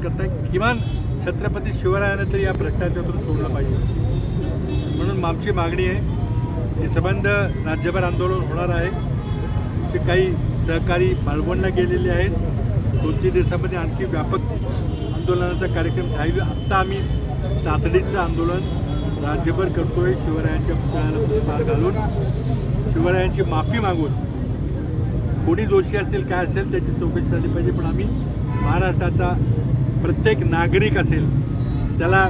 करताय? किमान छत्रपती शिवरायानं तरी या भ्रष्टाचारातून सोडलं पाहिजे. म्हणून आमची मागणी आहे. हे संबंध राज्यभर आंदोलन होणार आहे. जे काही सहकारी मालवणला गेलेले आहेत दोन तीन दिवसामध्ये आणखी व्यापक आंदोलनाचा कार्यक्रम झाली. आत्ता आम्ही तातडीचं आंदोलन राज्यभर करतोय. शिवरायांच्या पुतळ्याला पार घालून शिवरायांची माफी मागून. कोणी दोषी असतील काय असेल त्याची चौकशी झाली पाहिजे. पण आम्ही महाराष्ट्राचा प्रत्येक नागरिक असेल त्याला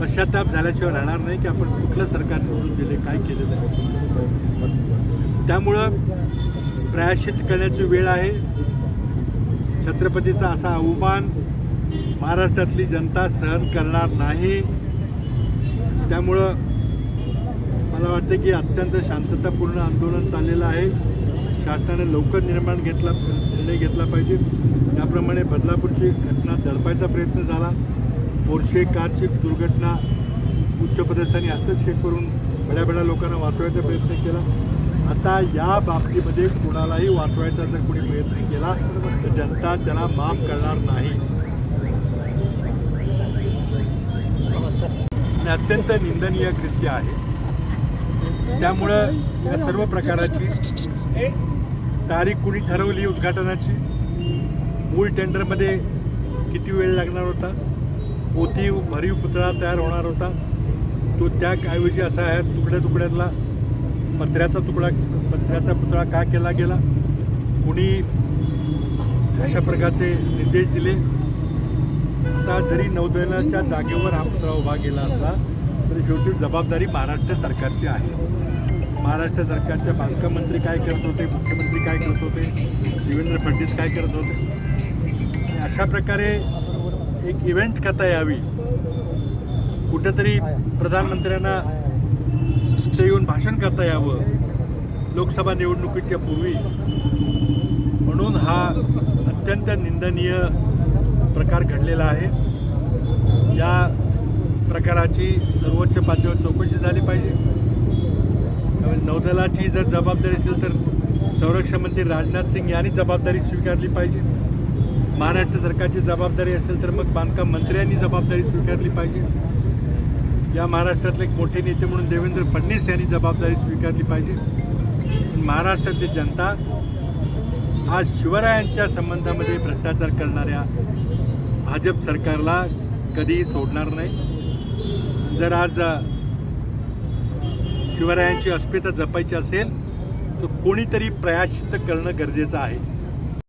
पश्चाताप झाल्याशिवाय राहणार नाही की आपण कुठलं सरकार निवडून दिले काय केलेलं आहे त्यामुळं प्रायश्चित करण्याची वेळ आहे. छत्रपतीचा असा अवमान महाराष्ट्रातली जनता सहन करणार नाही. त्यामुळं मला वाटतं की अत्यंत शांततापूर्ण आंदोलन चाललेलं आहे. शासनाने लवकर निर्माण घेतला. निर्णय घेतला पाहिजे. त्याप्रमाणे बदलापूरची घटना दडपायचा प्रयत्न झाला. पोर्शे कारची दुर्घटना उच्चपदस्थानी हस्तक्षेप करून बड्या बड्या लोकांना वाचवायचा प्रयत्न केला. आता या बाबतीमध्ये कुणालाही वाचवायचा जर कोणी प्रयत्न केला तर जनता त्याला माफ करणार नाही. आणि अत्यंत निंदनीय कृत्य आहे. त्यामुळं या सर्व प्रकाराची तारीख कुणी ठरवली उद्घाटनाची? मूळ टेंडरमध्ये किती वेळ लागणार होता? पोती भरीव पुतळा तयार होणार होता. तो त्या ऐवजी असा आहे तुकड्या तुकड्यातला पत्र्याचा तुकडा पत्र्याचा पुतळा का केला गेला? कुणी अशा प्रकारचे निर्देश दिले? आता जरी नौदलाच्या जागेवर हा पुतळा उभा गेला असला तरी शेवटी जबाबदारी महाराष्ट्र सरकारची आहे. महाराष्ट्र सरकारच्या बांधकाम मंत्री काय करत होते मुख्यमंत्री काय करत होते देवेंद्र फडणवीस काय करत होते? अशा प्रकारे एक इव्हेंट करता यावी. कुठंतरी प्रधानमंत्र्यांना ते येऊन भाषण करता यावं लोकसभा निवडणुकीच्या पूर्वी. म्हणून हा अत्यंत निंदनीय प्रकार घडलेला आहे. या प्रकाराची सर्वोच्च पातळीवर चौकशी झाली पाहिजे. त्यामुळे नौदलाची जर जबाबदारी असेल तर संरक्षण मंत्री राजनाथ सिंग यांनी जबाबदारी स्वीकारली पाहिजे. महाराष्ट्र सरकारची जबाबदारी असेल तर मग बांधकाम मंत्र्यांनी जबाबदारी स्वीकारली पाहिजे. या महाराष्ट्रातले एक मोठे नेते म्हणून देवेंद्र फडणवीस यांनी जबाबदारी स्वीकारली पाहिजे. महाराष्ट्रातली जनता आज शिवरायांच्या संबंधामध्ये भ्रष्टाचार करणाऱ्या भाजप सरकारला कधीही सोडणार नाही. जर आज शिवरायांची अस्मिता जपायची असेल तर कोणीतरी प्रयाशित करणं गरजेचं आहे.